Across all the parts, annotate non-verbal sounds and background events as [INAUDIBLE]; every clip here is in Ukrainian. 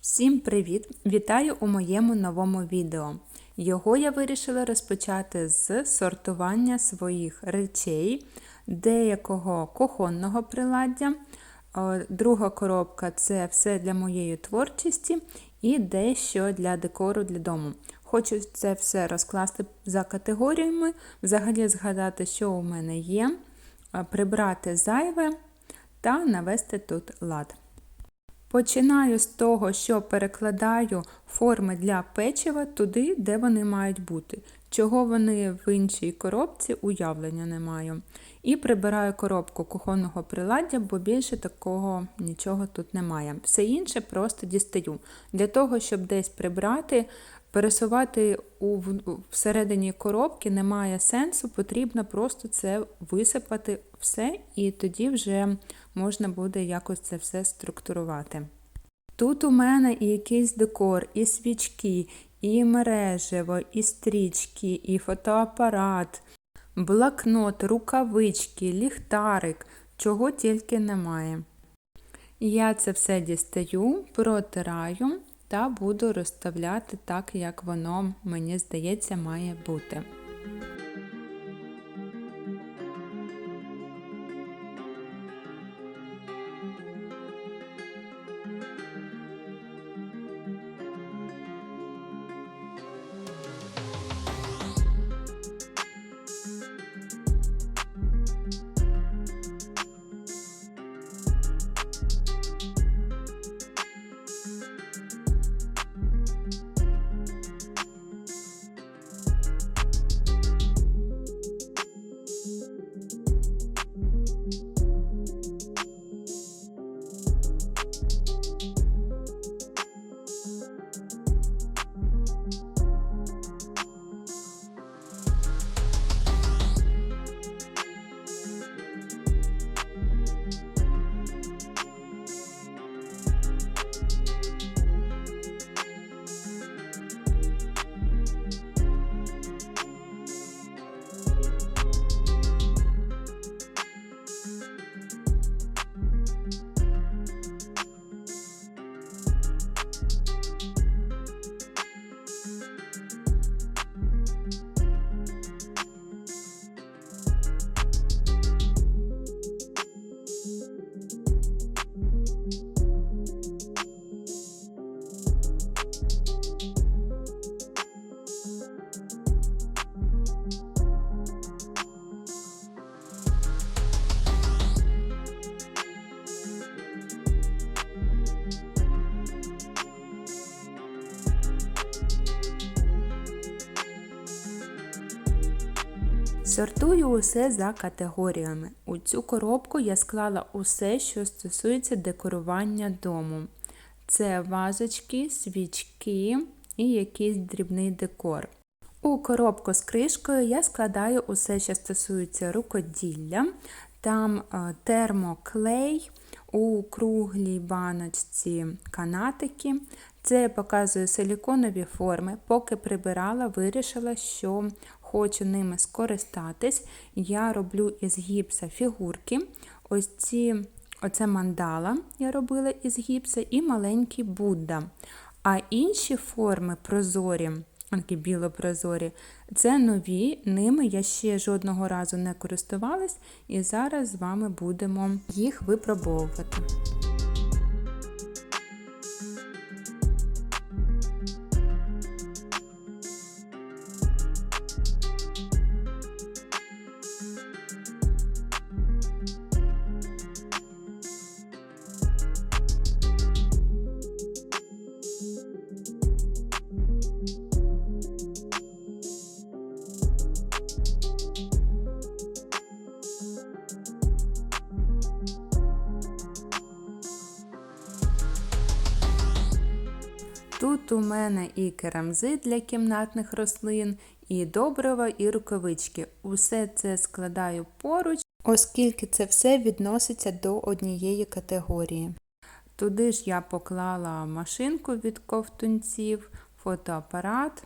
Всім привіт! Вітаю у моєму новому відео. Його я вирішила розпочати з сортування своїх речей, деякого кухонного приладдя. Е, Друга коробка це все для моєї творчості і дещо для декору для дому. Хочу це все розкласти за категоріями, взагалі згадати, що у мене є, е, прибрати зайве та навести тут лад. Починаю з того, що перекладаю форми для печива туди, де вони мають бути. Чого вони в іншій коробці, уявлення не маю. І прибираю коробку кухонного приладдя, бо більше такого нічого тут немає. Все інше просто дістаю. Для того, щоб десь прибрати, пересувати у, всередині коробки немає сенсу, потрібно просто це висипати все, і тоді вже можна буде якось це все структурувати. Тут у мене і якийсь декор, і свічки, і мережево, і стрічки, і фотоапарат, блокнот, рукавички, ліхтарик, чого тільки немає. Я це все дістаю, протираю та буду розставляти так, як воно, мені здається, має бути. Сортую усе за категоріями. У цю коробку я склала усе, що стосується декорування дому. Це вазочки, свічки і якийсь дрібний декор. У коробку з кришкою я складаю усе, що стосується рукоділля, там е, термоклей, у круглій баночці канатики. Це показую силіконові форми. Поки прибирала, вирішила, що хочу ними скористатись. Я роблю із гіпса фігурки. Ось ці, оце мандала я робила із гіпса і маленький Будда. А інші форми прозорі, такі білопрозорі, це нові, ними я ще жодного разу не користувалась, і зараз з вами будемо їх випробовувати. І керамзи для кімнатних рослин, і добрива, і рукавички. Усе це складаю поруч, оскільки це все відноситься до однієї категорії. Туди ж я поклала машинку від ковтунців, фотоапарат,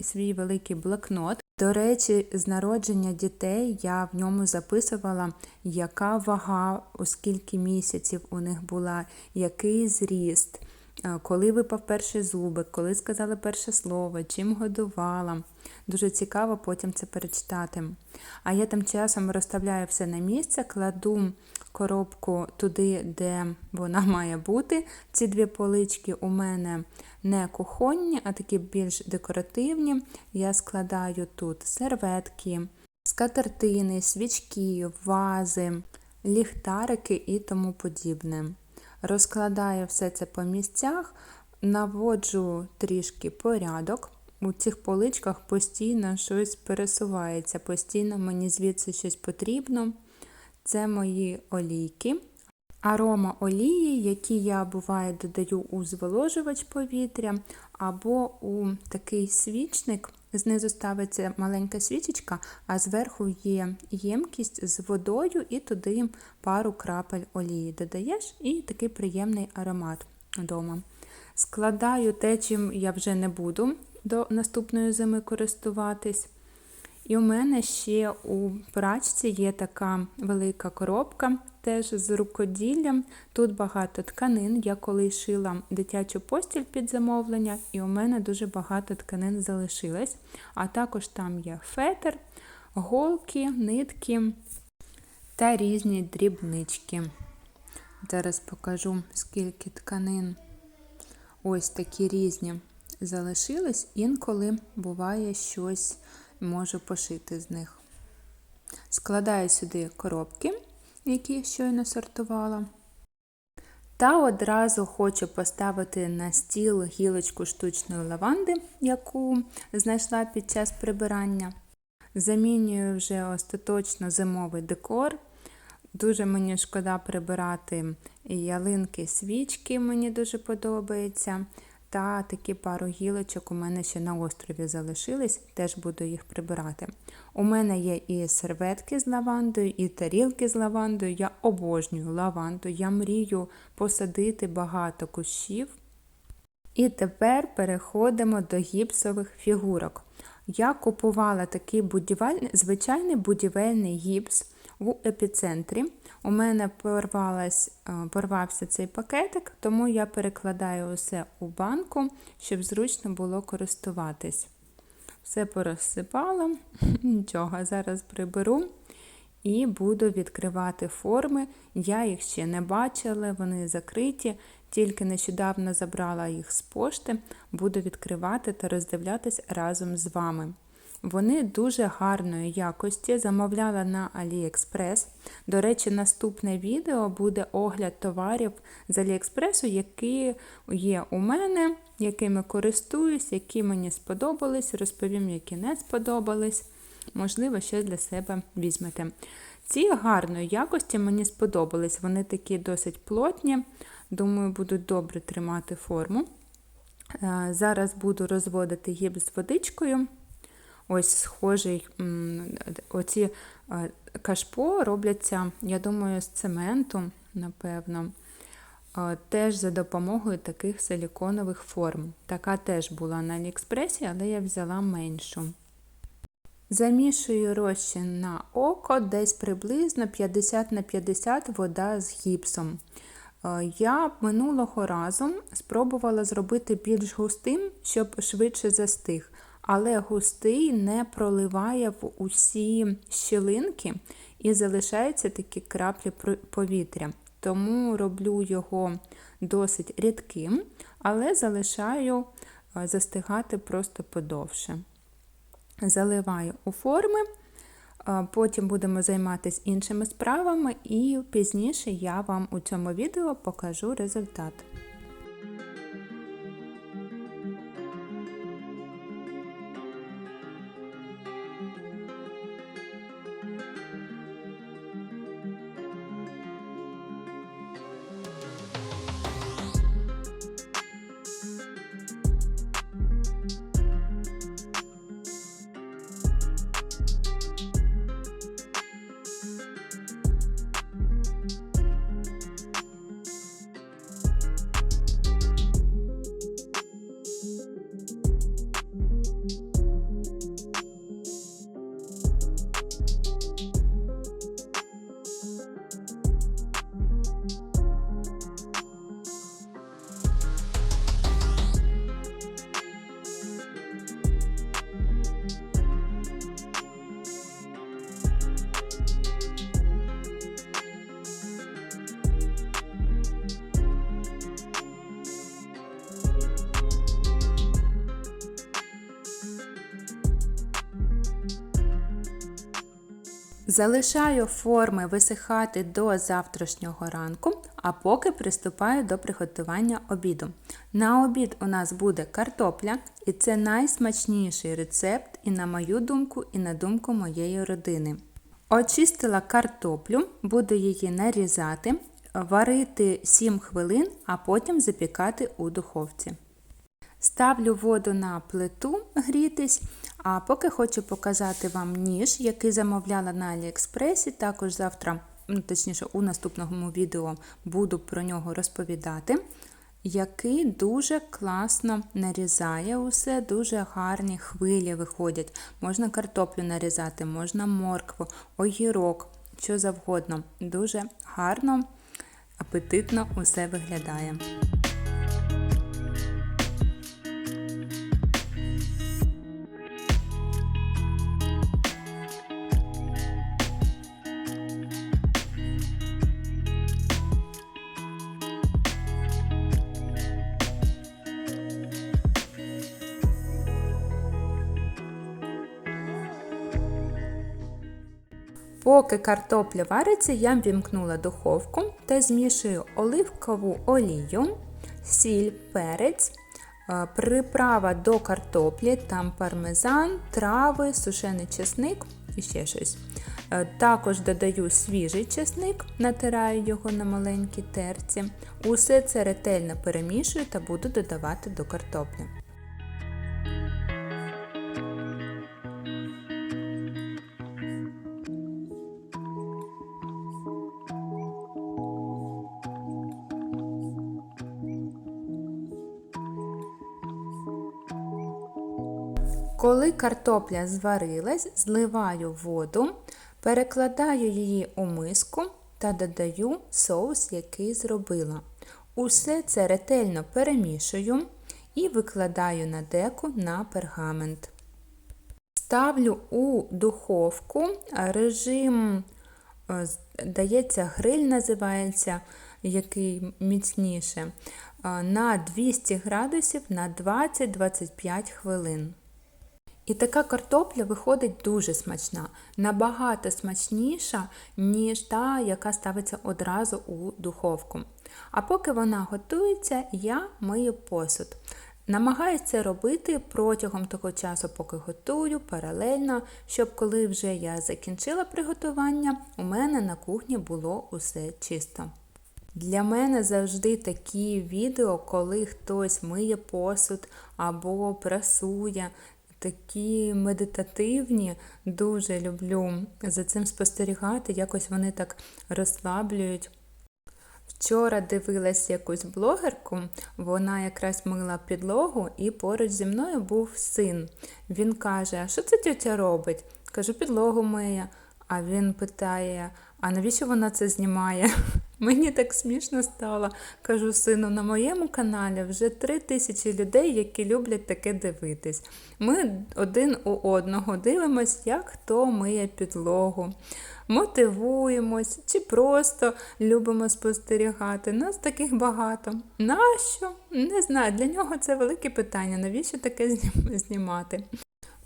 свій великий блокнот. До речі, з народження дітей я в ньому записувала, яка вага, оскільки місяців у них була, який зріст коли випав перший зубик, коли сказала перше слово, чим годувала. Дуже цікаво потім це перечитати. А я тим часом розставляю все на місце, кладу коробку туди, де вона [LAUGHS] має бути. Ці дві полички у мене не кухонні, а такі більш декоративні. Я складаю тут серветки, скатертини, свічки, вази, ліхтарики і тому подібне. Розкладаю все це по місцях, наводжу трішки порядок. У цих поличках постійно щось пересувається, постійно мені звідси щось потрібно. Це мої олійки. Арома олії, які я буває додаю у зволожувач повітря, або у такий свічник. Знизу ставиться маленька свічечка, а зверху є ємкість з водою, і туди пару крапель олії додаєш, і такий приємний аромат вдома. Складаю те, чим я вже не буду до наступної зими користуватись. І у мене ще у прачці є така велика коробка, теж з рукоділлям. Тут багато тканин. Я коли шила дитячу постіль під замовлення, і у мене дуже багато тканин залишилось. А також там є фетр, голки, нитки та різні дрібнички. Зараз покажу, скільки тканин. Ось такі різні залишились. Інколи буває щось можу пошити з них. Складаю сюди коробки, які я щойно сортувала. Та одразу хочу поставити на стіл гілочку штучної лаванди, яку знайшла під час прибирання. Замінюю вже остаточно зимовий декор. Дуже мені шкода прибирати ялинки, свічки, мені дуже подобається. Та такі пару гілочок у мене ще на острові залишились, теж буду їх прибирати. У мене є і серветки з лавандою, і тарілки з лавандою. Я обожнюю лаванду, я мрію посадити багато кущів. І тепер переходимо до гіпсових фігурок. Я купувала такий будівель... звичайний будівельний гіпс в епіцентрі. У мене е, порвався цей пакетик, тому я перекладаю усе у банку, щоб зручно було користуватись. Все порозсипала, [LAUGHS] нічого, зараз приберу і буду відкривати форми. Я їх ще не бачила, вони закриті, тільки нещодавно забрала їх з пошти, буду відкривати та роздивлятись разом з вами. Вони дуже гарної якості, замовляла на AliExpress. До речі, наступне відео буде огляд товарів з AliExpress, які є у мене, якими користуюсь, які мені сподобались, розповім, які не сподобались. Можливо, щось для себе візьмете. Ці гарної якості мені сподобались. Вони такі досить плотні, думаю, будуть добре тримати форму. Е, зараз буду розводити гіпс з водичкою. Ось схожий, оці е, кашпо робляться, я думаю, з цементу, напевно, е, теж за допомогою таких силіконових форм. Така теж була на Аліекспресі, але я взяла меншу. Замішую розчин на око, десь приблизно 50 на 50 вода з гіпсом. Е, я минулого разу спробувала зробити більш густим, щоб швидше застиг але густий не проливає в усі щілинки і залишаються такі краплі повітря. Тому роблю його досить рідким, але залишаю е, застигати просто подовше. Заливаю у форми, е, потім будемо займатися іншими справами, і пізніше я вам у цьому відео покажу результат. Залишаю форми висихати до завтрашнього ранку, а поки приступаю до приготування обіду. На обід у нас буде картопля, і це найсмачніший рецепт, і на мою думку, і на думку моєї родини. Очистила картоплю, буду її нарізати, варити 7 хвилин, а потім запікати у духовці. Ставлю воду на плиту грітись, а поки хочу показати вам ніж, який замовляла на Аліекспресі. Також завтра, ну, точніше, у наступному відео буду про нього розповідати, який дуже класно нарізає усе, дуже гарні хвилі виходять. Можна картоплю нарізати, можна моркву, огірок, що завгодно. Дуже гарно, апетитно усе виглядає. Поки картопля вариться, я вімкнула духовку та змішую оливкову олію, сіль, перець, е, приправа до картоплі, там пармезан, трави, сушений чесник і ще щось. Е, також додаю свіжий чесник, натираю його на маленькій терці. Усе це ретельно перемішую та буду додавати до картоплі. Коли картопля зварилась, зливаю воду, перекладаю її у миску та додаю соус, який зробила. Усе це ретельно перемішую і викладаю на деку на пергамент. Ставлю у духовку режим, е, дається, гриль називається, який міцніше, е, на 200 градусів на 20-25 хвилин. І така картопля виходить дуже смачна, набагато смачніша, ніж та, яка ставиться одразу у духовку. А поки вона готується, я мию посуд. Намагаюся це робити протягом того часу, поки готую, паралельно, щоб коли вже я закінчила приготування, у мене на кухні було усе чисто. Для мене завжди такі відео, коли хтось миє посуд або прасує, такі медитативні, дуже люблю за цим спостерігати, якось вони так розслаблюють. Вчора дивилась якусь блогерку, вона якраз мила підлогу, і поруч зі мною був син. Він каже: що це тетя робить? Кажу, підлогу миє. А він питає: а навіщо вона це знімає? Мені так смішно стало. Кажу сину, на моєму каналі вже три тисячі людей, які люблять таке дивитись. Ми один у одного дивимось, як хто миє підлогу. Мотивуємось чи просто любимо спостерігати. Нас таких багато. Нащо? Не знаю. Для нього це велике питання. Навіщо таке знімати?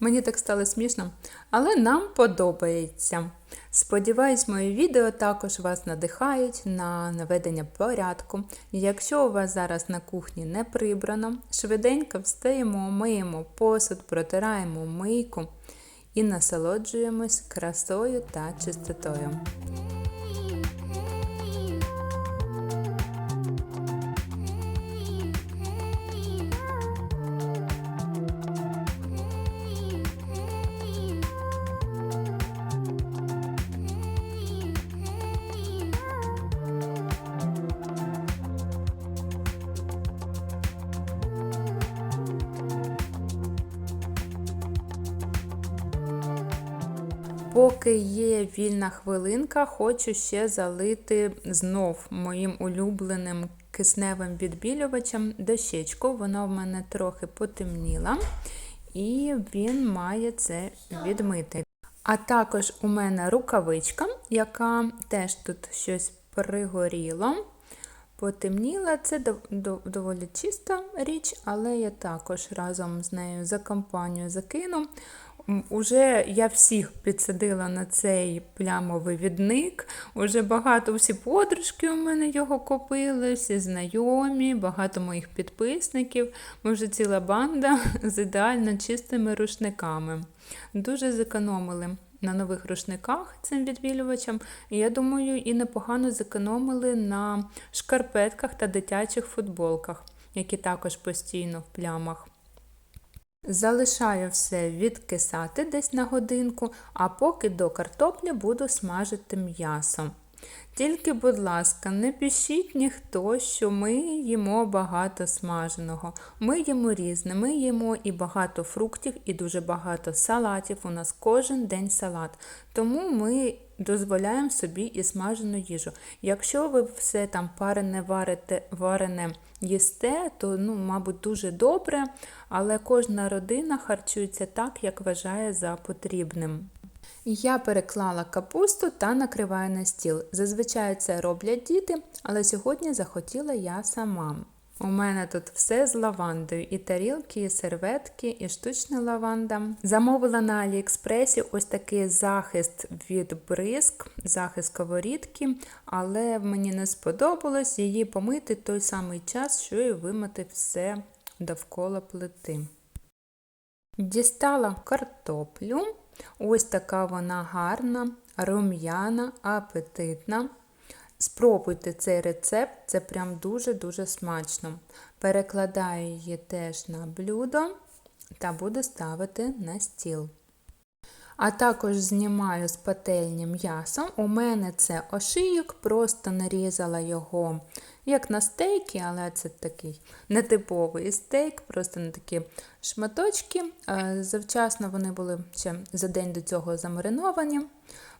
Мені так стало смішно, але нам подобається. Сподіваюсь, мої відео також вас надихають на наведення порядку. Якщо у вас зараз на кухні не прибрано, швиденько встаємо, миємо посуд, протираємо мийку і насолоджуємось красою та чистотою. Поки є вільна хвилинка, хочу ще залити знов моїм улюбленим кисневим відбілювачем дощечку. Вона в мене трохи потемніла, і він має це відмити. А також у мене рукавичка, яка теж тут щось пригоріло. Потемніла, це доволі чиста річ, але я також разом з нею за компанію закину. Уже я всіх підсадила на цей плямовий відник. Уже багато всі подружки у мене його купили, всі знайомі, багато моїх підписників. Ми вже ціла банда [LAUGHS] з ідеально чистими рушниками. Дуже зекономили на нових рушниках цим відбілювачем. І я думаю, і непогано зекономили на шкарпетках та дитячих футболках, які також постійно в плямах. Залишаю все відкисати десь на годинку, а поки до картоплі буду смажити м'ясо. Тільки, будь ласка, не пишіть ніхто, що ми їмо багато смаженого. Ми їмо різне, ми їмо і багато фруктів, і дуже багато салатів. У нас кожен день салат. Тому ми дозволяємо собі і смажену їжу. Якщо ви все там парене варите, варене їсте, то, ну, мабуть, дуже добре, але кожна родина харчується так, як вважає за потрібним. Я переклала капусту та накриваю на стіл. Зазвичай це роблять діти, але сьогодні захотіла я сама. У мене тут все з лавандою, і тарілки, і серветки, і штучна лаванда. Замовила на Аліекспресі ось такий захист від бризк, захист сковорідки, але мені не сподобалось її помити той самий час, що і вимити все довкола плити. Дістала картоплю. Ось така вона гарна, рум'яна, апетитна. Спробуйте цей рецепт, це прям дуже-дуже смачно. Перекладаю її теж на блюдо та буду ставити на стіл. А також знімаю з пательні м'ясо. У мене це ошийок, просто нарізала його як на стейки, але це такий нетиповий стейк, просто на такі шматочки. Завчасно вони були ще за день до цього замариновані.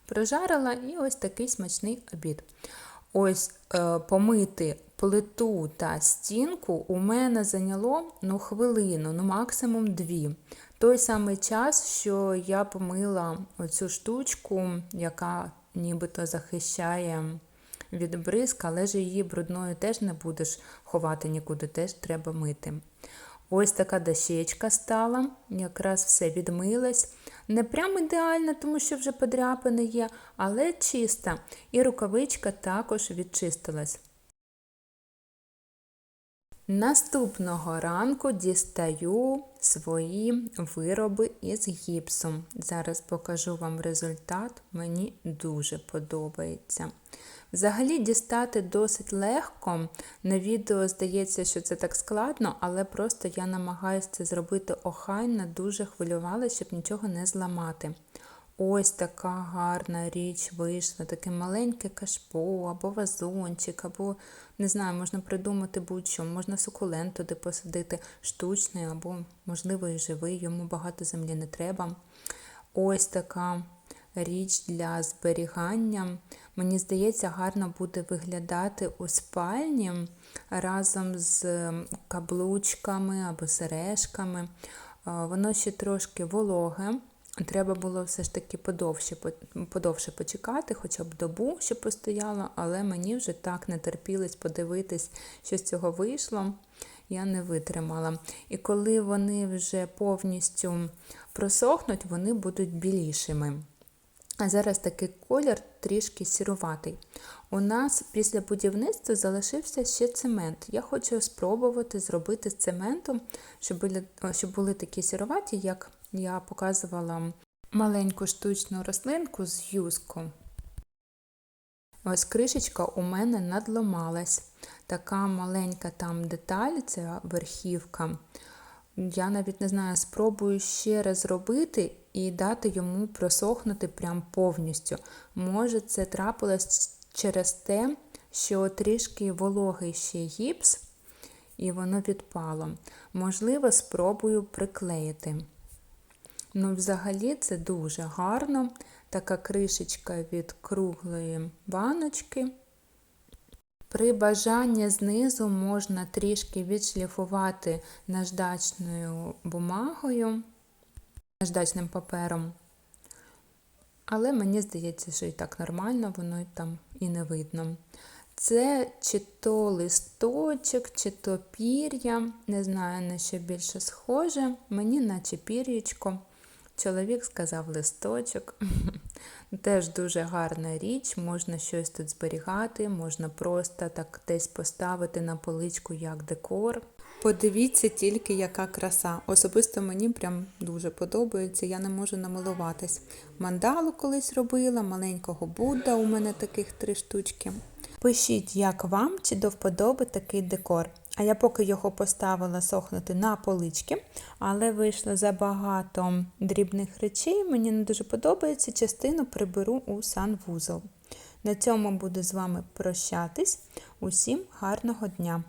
Прожарила і ось такий смачний обід. Ось е, помити плиту та стінку у мене зайняло ну, хвилину, ну максимум дві. Той самий час, що я помила оцю штучку, яка нібито захищає від бризк, але ж її брудною теж не будеш ховати нікуди, теж треба мити. Ось така дощечка стала, якраз все відмилась. Не прям ідеальна, тому що вже подряпини є, але чиста. І рукавичка також відчистилась. Наступного ранку дістаю свої вироби із гіпсу. Зараз покажу вам результат, мені дуже подобається. Взагалі дістати досить легко. На відео здається, що це так складно, але просто я намагаюся це зробити охайно, дуже хвилювалася, щоб нічого не зламати. Ось така гарна річ вийшла, таке маленьке кашпо, або вазончик, або, не знаю, можна придумати будь-що, можна сукулент туди посадити, штучний, або, можливо, і живий, йому багато землі не треба. Ось така річ для зберігання. Мені здається, гарно буде виглядати у спальні разом з каблучками або сережками. Воно ще трошки вологе. Треба було все ж таки подовше подовше почекати, хоча б добу, щоб постояло, але мені вже так не терпілось подивитись, що з цього вийшло. Я не витримала. І коли вони вже повністю просохнуть, вони будуть білішими. А зараз такий колір трішки сіруватий. У нас після будівництва залишився ще цемент. Я хочу спробувати зробити з цементом, щоб були, щоб були такі сіруваті, як я показувала маленьку штучну рослинку з юзку. Ось кришечка у мене надломалась. Така маленька там деталь, це верхівка. Я навіть не знаю, спробую ще раз зробити і дати йому просохнути прям повністю. Може, це трапилось через те, що трішки вологий ще гіпс, і воно відпало. Можливо, спробую приклеїти. Ну, взагалі, це дуже гарно. Така кришечка від круглої баночки. При бажанні знизу можна трішки відшліфувати наждачною бумагою, наждачним папером. Але мені здається, що і так нормально, воно там і не видно. Це чи то листочок, чи то пір'я, не знаю, на що більше схоже, мені наче пір'ячко. Чоловік сказав листочок. [LAUGHS] Теж дуже гарна річ, можна щось тут зберігати, можна просто так десь поставити на поличку як декор. Подивіться тільки, яка краса. Особисто мені прям дуже подобається, я не можу намилуватись. Мандалу колись робила, маленького Будда, у мене таких три штучки. Пишіть, як вам чи до вподоби такий декор. А я поки його поставила сохнути на полички, але вийшло забагато дрібних речей. Мені не дуже подобається. Частину приберу у санвузол. На цьому буду з вами прощатись. Усім гарного дня!